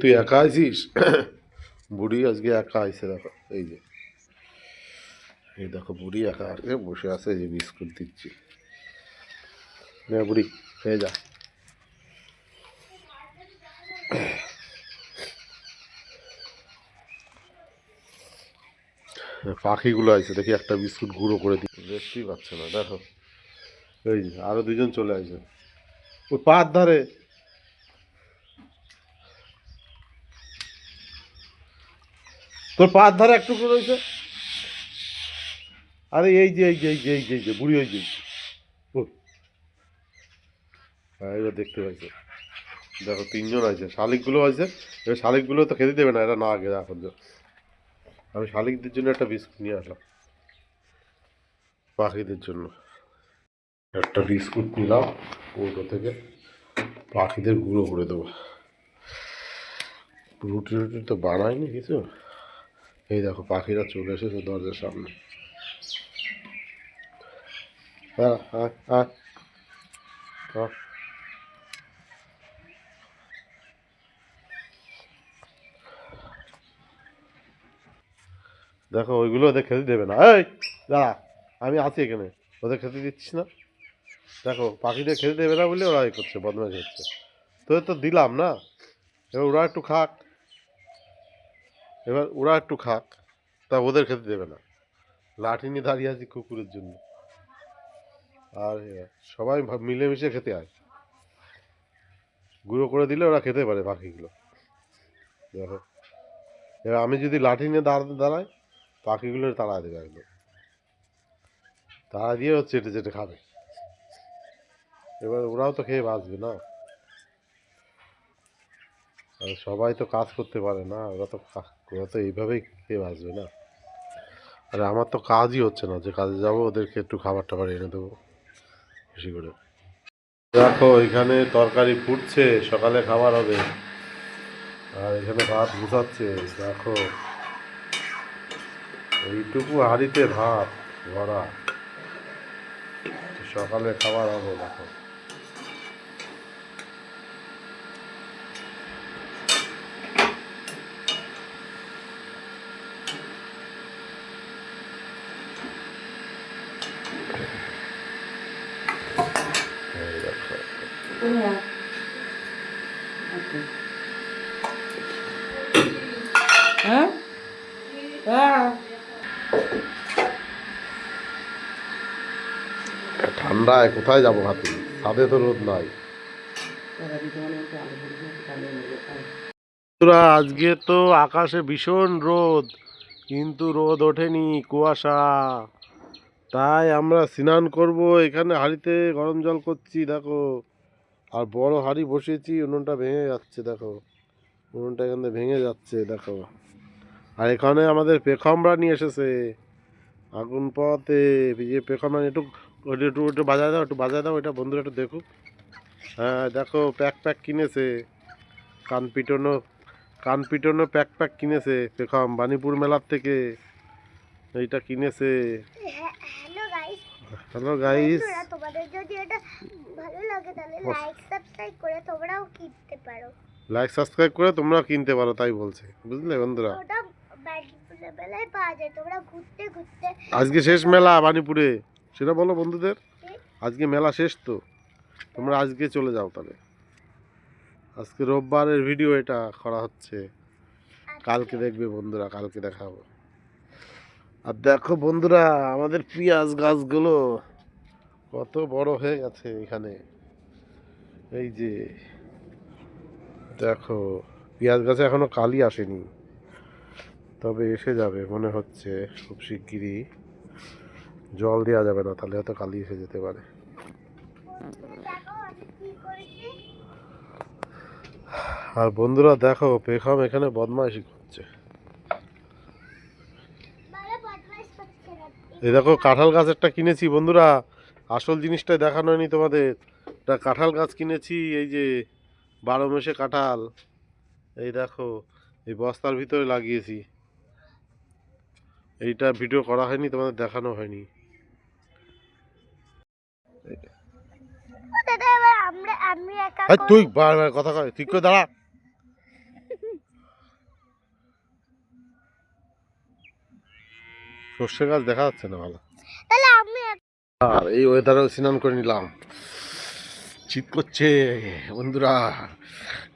তুই একা আছিস বুড়ি আজকে একা আইসে দেখো, এই যে। এই দেখো, বুড়ি একা আজকে বসে আছে যে বিস্কুট দিচ্ছি। নে বুড়ি, খেয়ে যা। পাখিগুলো আছে দেখি একটা বিস্কুট গুঁড়ো করে দিই দেখতেই পাচ্ছে না, দেখো। এই যে, আরও দুজন চলে আসবে ওই পার ধারে তোর পার ধারে একটু করে রয়েছে? আরে এই যে এই যে এই যে এই যে এই যে, বুড়ি ওই যে। হ্যাঁ এবার দেখতে পাইছে। দেখো, তিনজন আছে। শালিকগুলো আছে। এবার শালিকগুলো তো খেতে দেবে না এটা না আগে এখন আমি শালিকদের জন্য একটা বিস্কুট নিয়ে আসলাম। পাখিদের জন্য। একটা বিস্কুট নিলাম, ওটা থেকে পাখিদের গুঁড়ো করে দেবো। রুটি রুটি তো বানায়নি কিছু? এই দেখো, পাখিরা চলে এসেছে দরজার সামনে। দেখো, ওইগুলো ওদের খেতে দেবে না। এই, দাঁড়া, আমি আছি এখানে। ওদের খেতে দিচ্ছিস না? দেখো, পাখিদের খেতে দেবে না বলে ওরা করছে বদমাশ হচ্ছে। তোদের তো দিলাম না? এবার ওরা একটু খাক। এবার ওরা একটু খাক, তা ওদের খেতে দেবে না। লাঠি নিয়ে দাঁড়িয়ে আছি কুকুরের জন্য। আর সবাই মিলেমিশে খেতে আয়। গুঁড়ো করে দিলে ওরা খেতে পারে পাখিগুলো। দেখো। এবার আমি যদি লাঠি নিয়ে দাঁড়াতে দাঁড়াই, পাখিগুলো তাড়া দেবে একদম। তাড়া দিয়ে চেটে চেটে খাবে। এবার ওরাও তো খেয়ে বাঁচবে না। সবাই তো কাজ করতে পারে না, ওরা তো ওরা তো এইভাবেই খেয়ে বাঁচবে না। আর আমার তো কাজই হচ্ছে না, যে কাজে যাব ওদেরকে একটু খাবার টাবার এনে দেবো, বেশি করে। দেখো, এখানে তরকারি ফুটছে, সকালে খাবার হবে। আর এখানে ভাত গুছাচ্ছে, দেখো। এইটুকু হাঁড়িতে ভাত ভরা সকালে খাবার হবে, দেখো এই দেখো Yeah. Okay. Huh? Ah. ঠান্ডায় কোথায় যাব হাতি ছাদে তো রোদ নাই আজকে তো আকাশে ভীষণ রোদ কিন্তু রোদ ওঠেনি কুয়াশা তাই আমরা স্নান করব এখানে হাড়িতে গরম জল করছি দেখো আর বড় হাঁড়ি বসিয়েছি উনুনটা ভেঙে যাচ্ছে দেখো। উনুনটা এখান থেকে ভেঙে যাচ্ছে দেখো। আর এখানে আমাদের পেখমরা নিয়ে এসেছে। আগুন পাওয়াতে যে পেখমরা একটু একটু একটু বাজায় দাও একটু বাজায় দাও এটা বন্ধুরা একটু দেখুক। হ্যাঁ দেখো প্যাক প্যাক কিনেছে। কান পিটানো কান পিটানো প্যাক প্যাক কিনেছে পেখম বানিপুর মেলার থেকে। এইটা কিনেছে। হ্যালো গাইস হ্যালো গাইস তোমাদের যদি এটা ভালো লাগে তাহলে লাইক সাবস্ক্রাইব করে তোমরাও কিনতে পারো। লাইক সাবস্ক্রাইব করে তোমরা কিনতে পারো তাই বলছে। বুঝলে বন্ধুরা? ওটা বাড়িপুরে বেলায় পাওয়া যায় তোমরা ঘুরতে ঘুরতে আজকে শেষ মেলা বানিপুরে সেটা বলো বন্ধুদের। আজকে মেলা শেষ তো। তোমরা আজকে চলে যাও তাহলে। আজকে রোববারের ভিডিও এটা করা হচ্ছে। কালকে দেখবে বন্ধুরা কালকে দেখাবো। আর দেখো বন্ধুরা আমাদের পেঁয়াজ গাছগুলো। কত বড় হয়ে গেছে এখানে। এই যে, দেখো, পেঁয়াজ গাছে এখনও কালি আসেনি। তবে এসে যাবে, মনে হচ্ছে খুব শিগগিরই। জল দেওয়া যাবে না, তাহলে হয়তো কালি এসে যেতে পারে। আর বন্ধুরা, দেখো, পেখম এখানে বদমাইশি করছে। এই দেখো, কাঁঠাল গাছেরটা কিনেছি বন্ধুরা। আসল জিনিসটা দেখানো হয়নি তোমাদের। একটা কাঁঠাল গাছ কিনেছি এই যে বারো মাসে কাঁঠাল। এই দেখো এই বস্তার ভিতরে লাগিয়েছি। এইটা ভিডিও করা হয়নি তোমাদের দেখানো হয়নি। তুই বারবার কথা কয় তুই করে দাঁড়া। সর্ষে গাছ দেখা যাচ্ছে না ভালো। আর এই ওয়েদারেও স্নান করে নিলাম। শীত করছে, বন্ধুরা,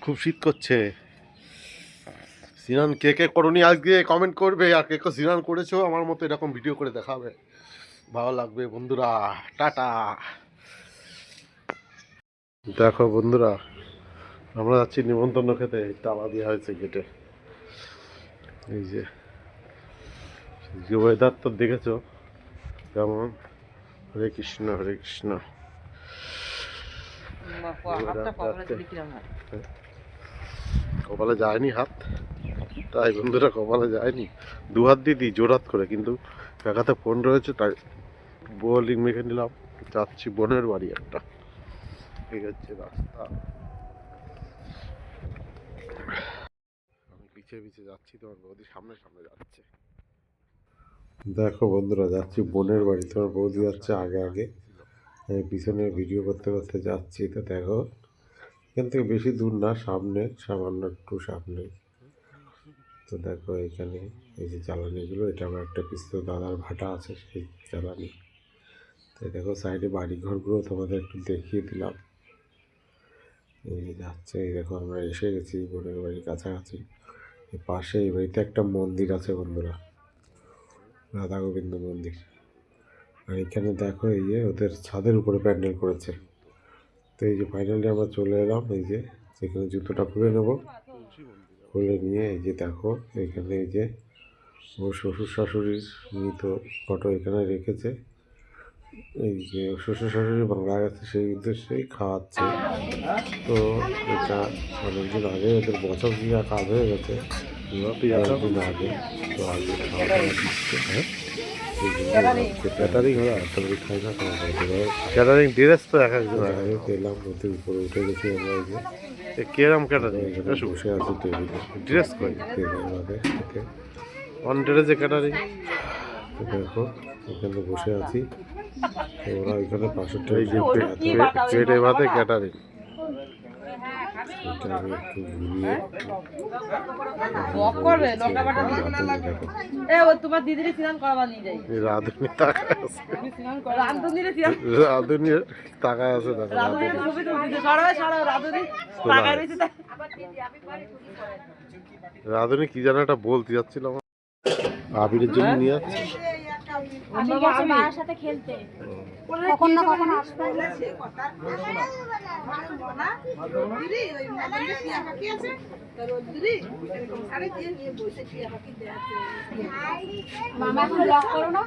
খুব শীত করছে। স্নান কে কে করনি আজকে কমেন্ট করবে, আর কে কে স্নান করেছ আমার মতো এরকম ভিডিও করে দেখাবে। ভালো লাগবে, বন্ধুরা, টাটা। দেখো, বন্ধুরা, আমরা যাচ্ছি নিমন্ত্রণ খেতে তালা দেওয়া হয়েছে গেটে এই যে যে ওয়েদার তো দেখেছ? কেমন? হরে কৃষ্ণ হরে কৃষ্ণ। কপালে যায়নি হাত? তাই বন্ধুরা কপালে যায়নি। দু হাত দিয়ে দিই জোর হাত করে কিন্তু একাতে ফোন রয়েছে তাই বোলিং মেখে নিলাম। যাচ্ছি বোনের বাড়ি একটা। ঠিক আছে রাস্তা। আমি পিছিয়ে পিছিয়ে যাচ্ছি তোমার বৌদি সামনে সামনে যাচ্ছে। দেখো বন্ধুরা, যাচ্ছি বোনের বাড়ি। তোমার বৌদি যাচ্ছে আগে আগে। আমি পিছনে ভিডিও করতে করতে যাচ্ছি। তো দেখো, এখান থেকে বেশি দূর না, সামনে, সামান্য একটু সামনে। তো দেখো এখানে, এই যে জ্বালানিগুলো, এটা আমার একটা পিস্তল দাদার ভাটা আছে সেই জ্বালানি। তো দেখো সাইডে বাড়ি ঘরগুলো তোমাদের একটু দেখিয়ে দিলাম। এই যে যাচ্ছে, এই দেখো আমরা এসে গেছি বোনের বাড়ির কাছাকাছি। পাশে, এই বাড়িতে একটা মন্দির আছে বন্ধুরা। রাধা গোবিন্দ মন্দির। আর এখানে দেখো এই যে ওদের ছাদের উপরে প্যান্ডেল করেছে। তো এই যে ফাইনালি আমরা চলে এলাম, এই যে সেখানে জুতোটা খুলে নেব। খুলে নিয়ে এই যে দেখো, এখানে এই যে ও শ্বশুর শাশুড়ির মৃত ফটো এখানে রেখেছে। এই যে শ্বশুর শাশুড়ি বাংলা গেছে সেই উদ্দেশ্যেই খাওয়াচ্ছে। তো এটা অনেকদিন আগে ওদের বছর দিয়ে কাজ হয়ে গেছে। ক্যাটারিং হলো ক্যাটারিং খাই না খাওয়া ক্যাটারিং ড্রেস তো এক একজন উপরে উঠে গেছি আমরা এই যে কেরাম ক্যাটারিং বসে আছি। টেবিলে ড্রেস কই টেবিলের অন ড্রেসে ক্যাটারিং তো দেখো এখানে বসে আছি। ওরা ওইখানে পাশের পেটে ভাতে ক্যাটারিং তোমার দিদির স্নান করাবা নিয়ে যাই এই রাঁধুনি তাকায় আছে। তাকায় রাঁধুনি। কি যেন একটা বলতে যাচ্ছিলাম আবিরের জন্য নিয়ে যাচ্ছে। আমি গেছি মায়ের সাথে খেলতে। কখন না কখন আসবে। মামা এখন লক করো না।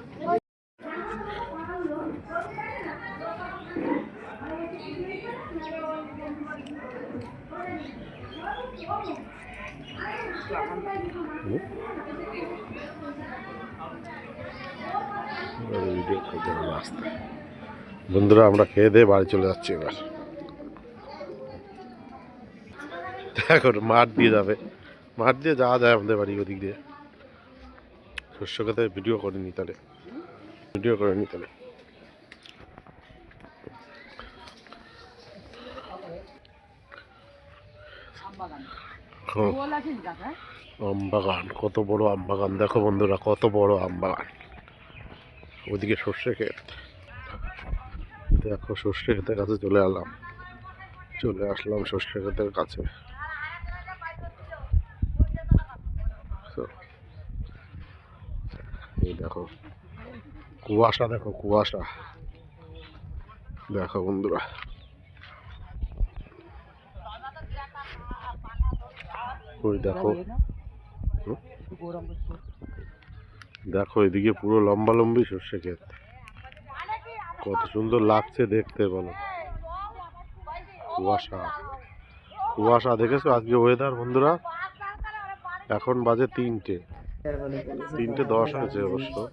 ভিডিও করতে হবে রাস্তায় বন্ধুরা আমরা খেয়ে দিয়ে বাড়ি চলে যাচ্ছি এবার। দেখো মাঠ দিয়ে যাবে। মাঠ দিয়ে যাওয়া যায় আমাদের বাড়ি ওদিক দিয়ে। শস্য খেতে ভিডিও তাহলে। ভিডিও করিনি তাহলে। হুম। বল আছে দাদা আম বাগান কত বড় আম বাগান। দেখো বন্ধুরা কত বড় আম বাগান। ওদিকে সর্ষে ক্ষেত। দেখো, সর্ষে ক্ষেতের কাছে চলে এলাম। চলে আসলাম সর্ষে ক্ষেতের কাছে। দেখো, কুয়াশা দেখো কুয়াশা। দেখো, বন্ধুরা। ওই দেখো। দেখো, এদিকে পুরো লম্বা লম্বি সর্ষে ক্ষেত। কত সুন্দর লাগছে দেখতে, বলো। কুয়াশা। কুয়াশা, দেখেছ? আজকে ওয়েদার বন্ধুরা? এখন বাজে তিনটে। তিনটে দশ হয়েছে অবশ্য।